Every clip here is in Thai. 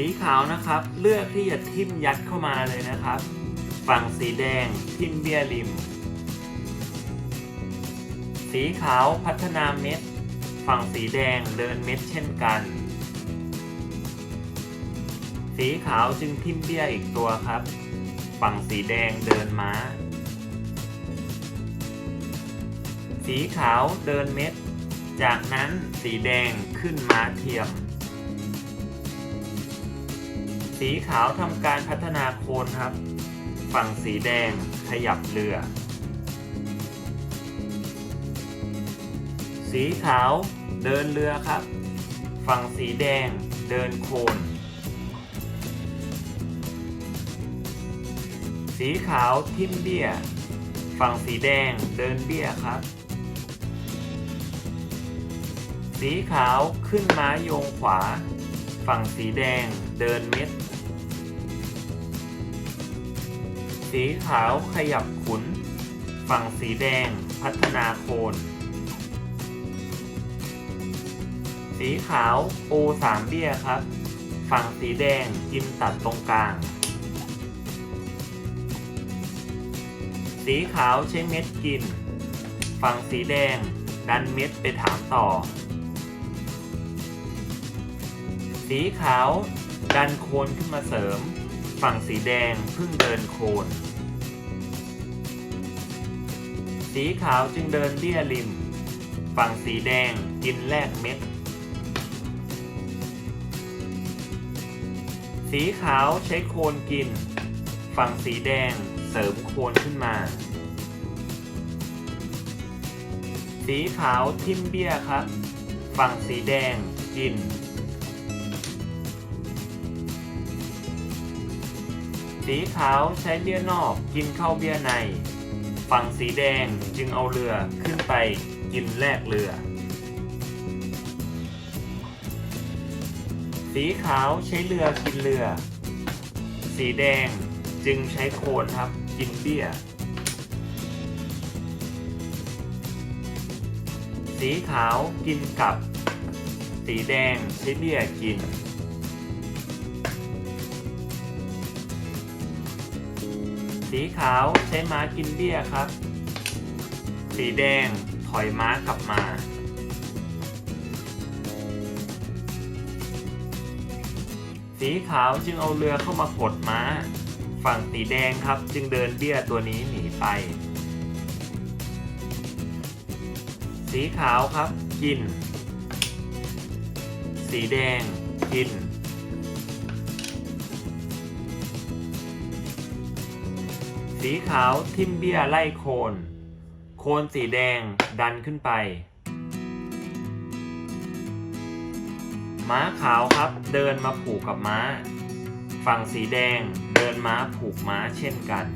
สีขาวนะครับ เลือกที่จะทิ่มยัดเข้ามาเลยนะครับ ฝั่งสีแดงทิ่มเบี้ยริม สีขาวพัฒนาเม็ด ฝั่งสีแดงเดินเม็ดเช่นกัน สีขาวจึงทิ่มเบี้ยอีกตัวครับ ฝั่งสีแดงเดินม้า สีขาวเดินเม็ด จากนั้นสีแดงขึ้นม้าเทียม สีขาวทำการพัฒนาโคนครับ ฝั่งสีแดงขยับเรือ สีขาวเดินเรือครับ ฝั่งสีแดงเดินโคน สีขาวทิ่มเบี้ย ฝั่งสีแดงเดินเบี้ยครับ สีขาวขึ้นม้าโยงขวา ฝั่งสีแดงเดินเม็ด สีขาวขยับขุน ฝั่งสีแดงพัฒนาโคน สีขาวปูสามเบี้ยครับ ฝั่งสีแดงกินตัดตรงกลาง สีขาวใช้เม็ดกิน ฝั่งสีแดงดันเม็ดไปถามต่อ สีขาวดันโคนขึ้นมาเสริม ฝั่งสีแดงเพิ่งเดินโคน สีขาวจึงเดินเลี่ยริม ฝั่งสีแดงกินแลกเม็ด สีขาวใช้โคนกิน ฝั่งสีแดงเสริมโคนขึ้นมา สีขาวทิมเบี้ยครับ ฝั่งสีแดงกิน สีขาวใช้เบี้ยนอกกินเข้าเบี้ยใน ฝั่งสีแดงจึงเอาเรือขึ้นไปกินแลกเรือ สีขาวใช้เรือกินเรือ สีแดงจึงใช้โคนครับกินเบี้ย สีขาวกินกับ สีแดงใช้เบี้ยกิน สีขาวใช้ม้ากินเบี้ยครับ สีแดงถอยม้ากลับมา สีขาวจึงเอาเรือเข้ามากดม้า ฝั่งสีแดงครับจึงเดินเบี้ยตัวนี้หนีไป สีขาวครับกิน สีแดงกิน สีขาวทิมเบี้ยไล่โคน โคนสีแดงดันขึ้นไป ม้าขาวครับเดินมาผูกกับม้า ฝั่งสีแดงเดินม้าผูกม้าเช่นกัน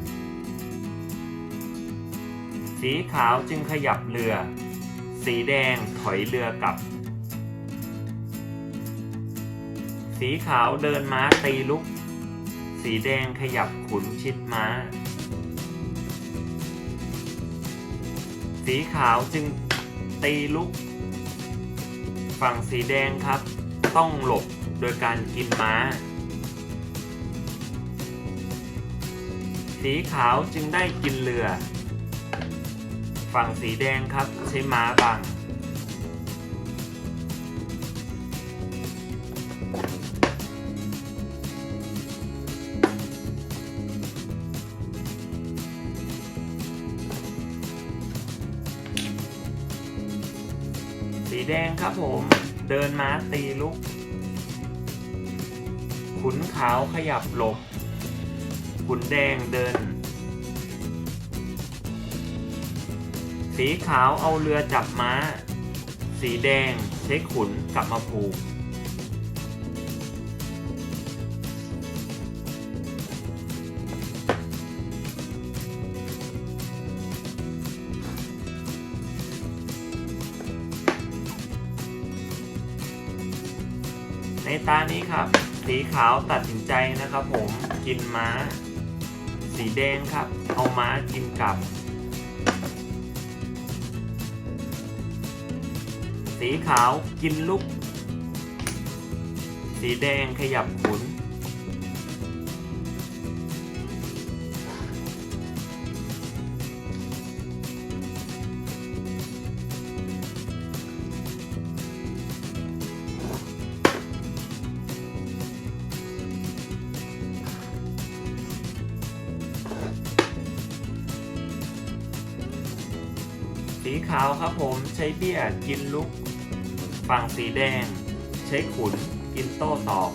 สีขาวจึงขยับเรือ สีแดงถอยเรือกลับ สีขาวเดินม้าตีลุกสีแดงขยับขุนชิดม้า สีขาวจึงตีลุก ฝั่งสีแดงครับ ต้องหลบโดยการกินม้า สีขาวจึงได้กินเรือ ฝั่งสีแดงครับใช้ม้าบัง แดงครับผม เดินม้าตีลุก ขุนขาวขยับหลบ ขุนแดงเดิน สีขาวเอาเรือจับม้า สีแดงใช้ขุนกลับมาผูก ตานี้ครับ สีขาวตัดสินใจนะครับผมกินม้า สีแดงครับ เอาม้ากินกับ สีขาวกินลูกสสีแดงขยับขุน สีขาวครับผมใช้เบี้ยกินลุก ฝั่งสีแดง ใช้ขุนกินโต้ตอบ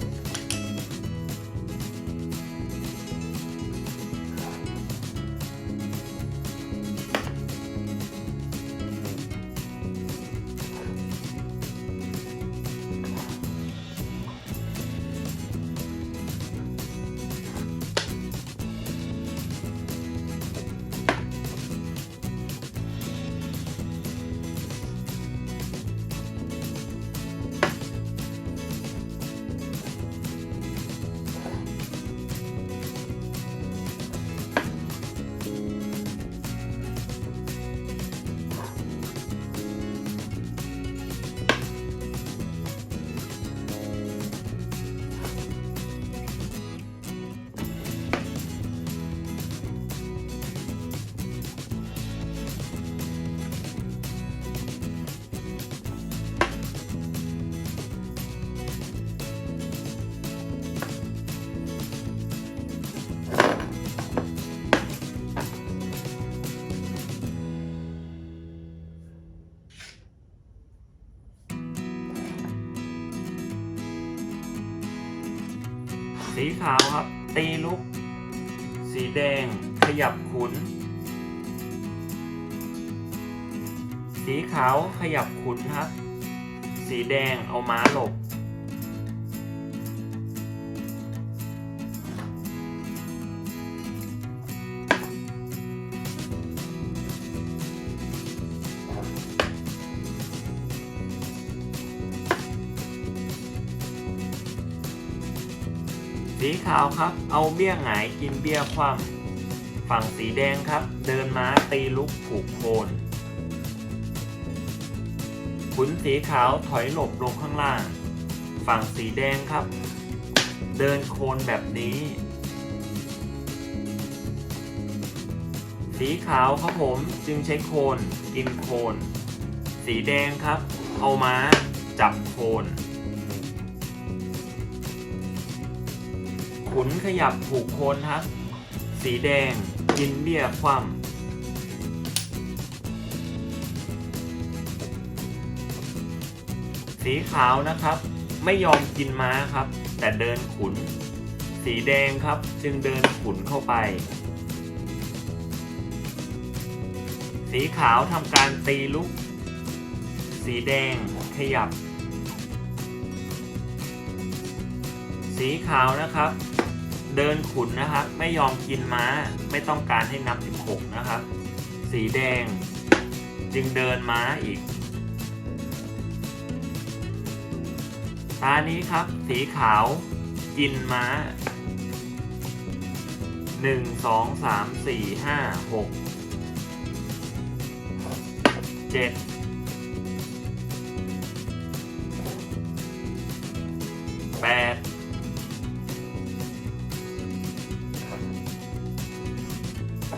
สีขาวครับ ตีลุก สีแดง ขยับขุน สีขาวขยับขุนครับ สีแดงเอาม้าหลบ สีขาวครับ เอาเบี้ยหงายกินเบี้ยคว่ำฝั่งสีแดงครับ เดินม้าตีลุกผูกโคนขุนสีขาวถอยหลบลงข้างล่าง ฝั่งสีแดงครับ เดินโคนแบบนี้ สีขาวครับผมจึงใช้โคนกินโคน สีแดงครับ เอาม้าจับโคน ขุนขยับผูกโคนครับสีแดง กินเบี้ยคว่ำสีขาวนะครับ ไม่ยอมกินม้าครับ แต่เดินขุน สีแดงครับ จึงเดินขุนเข้าไป สีขาวทำการตีลุก สีแดงขยับ สีขาวนะครับ เดินขุนนะครับ ไม่ยอมกินม้า ไม่ต้องการให้นับ 16 นะครับ สีแดง จึงเดินม้าอีก ตานี้ครับ สีขาว กินม้า 1 2 3 4 5 6 7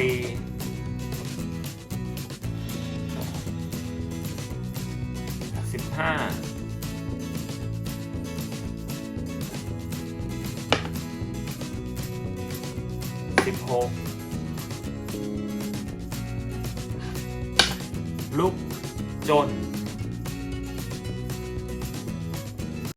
สิบสี่สิบห้าสิบหกลุกจน